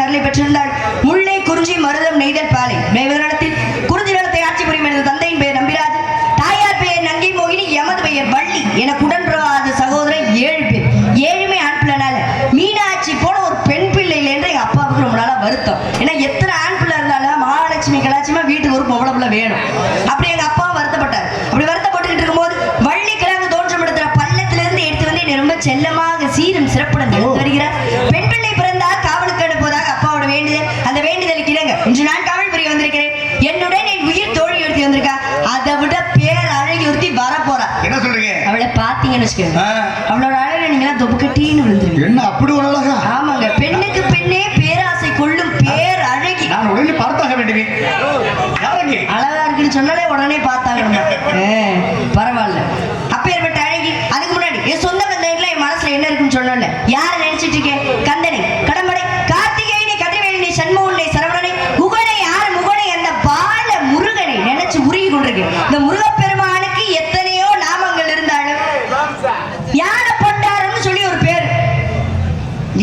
நரலை அருளை பெற்றிருந்தாள். முல்லை குறிஞ்சி மருதம் நெய்தல் பாலை. மேவதனத்தில் குறிஞ்சி நிலத்தை ஆட்சி புரியும் எனது தந்தையின் பெயர் நம்பிராஜ். தாயார் பெயர் நங்கை மோகினி எமது பெயர் வள்ளி எனக்கு உடன்பிறவாத சகோதரன் ஏழு பேர். ஏழுமே ஆண் பிள்ளைனால. மீனாட்சி போல ஒரு பெண் பிள்ளை இல்லைன்ற எங்க அப்பாவுக்கு ரொம்ப நாளா வருத்தம். ஏன்னா எத்தனை ஆண் பிள்ளை இருந்தாலும் மகாலட்சுமி கலாட்சியமா வீட்டுக்கு ஒரு பொம்பளை பிள்ளை வேணும். அப்படி எங்க அப்பாவும் வருத்தப்பட்டார். அப்படி வருத்தப்பட்டு இருக்கும்போது வள்ளி கிழங்கு தோன்றும் இடத்துல பள்ளத்திலிருந்து எடுத்து வந்து என்னை ரொம்ப செல்லமாக சீரும் சிறப்புடன்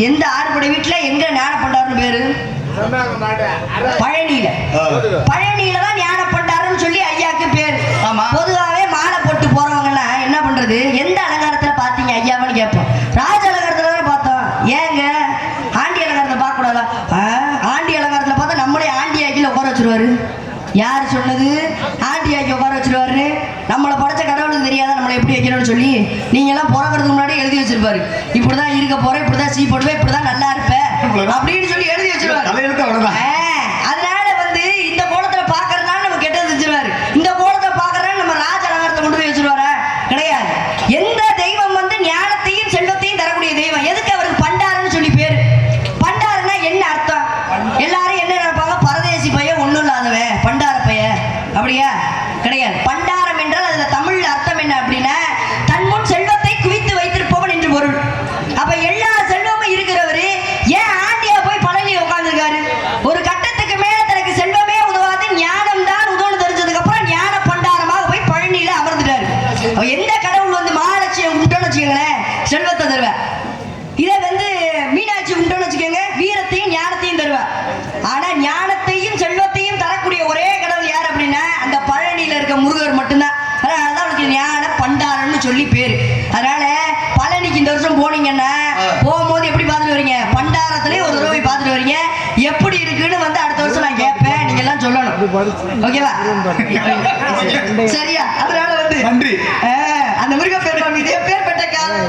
எந்த ஆறுபடை வீட்டுல எங்க ஞான பண்டாரம்னு பேரு? பழனியில. பழனியில தான் ஞான பண்டாரம்னு சொல்லி ஐயாக்கு பேர். ஆமா. பொதுவாகவே மாலை போட்டு போறவங்கலாம் என்ன பண்றது? எந்த அலங்காரத்துல பாத்தீங்க ஐயாவன்னு கேட்போம். ராஜ அலங்காரத்துல தானே பார்த்தோம். ஏங்க? ஆண்டி அலங்காரத்தை பார்க்க கூடாதா ஆண்டி அலங்காரத்துல பார்த்தா நம்மளே ஆண்டி ஆக்கில உட்கார வச்சிருவாரு. யார் சொன்னது ஆண்டி ஆக்கி உட்கார வச்சிருவாரு நம்மளை படைச்ச கடவுளுக்கு தெரியாதா வைக்கணும்னு சொல்லி நீங்க எல்லாம் பிறக்கிறதுக்கு முன்னாடி எழுதி வச்சிருப்பாரு. இப்படிதான் இருக்க போறேன் இப்படிதான் சீ போடுவேன் இப்படிதான் நல்லா இருப்பேன். அப்படின்னு சொல்லி எழுதி வச்சிருவாரு. பண்டாரத்திலே ஒரு தடவை பார்த்துட்டு வரீங்க. எப்படி இருக்குன்னு வந்து அடுத்த வருஷம் நான் கேட்பேன். நீங்க எல்லாம் சொல்லணும். ஓகேவா? சரியா? அதனால வந்து நன்றி. அந்த முருகப்பெருமான் இதே பேர் பெற்ற காலம்.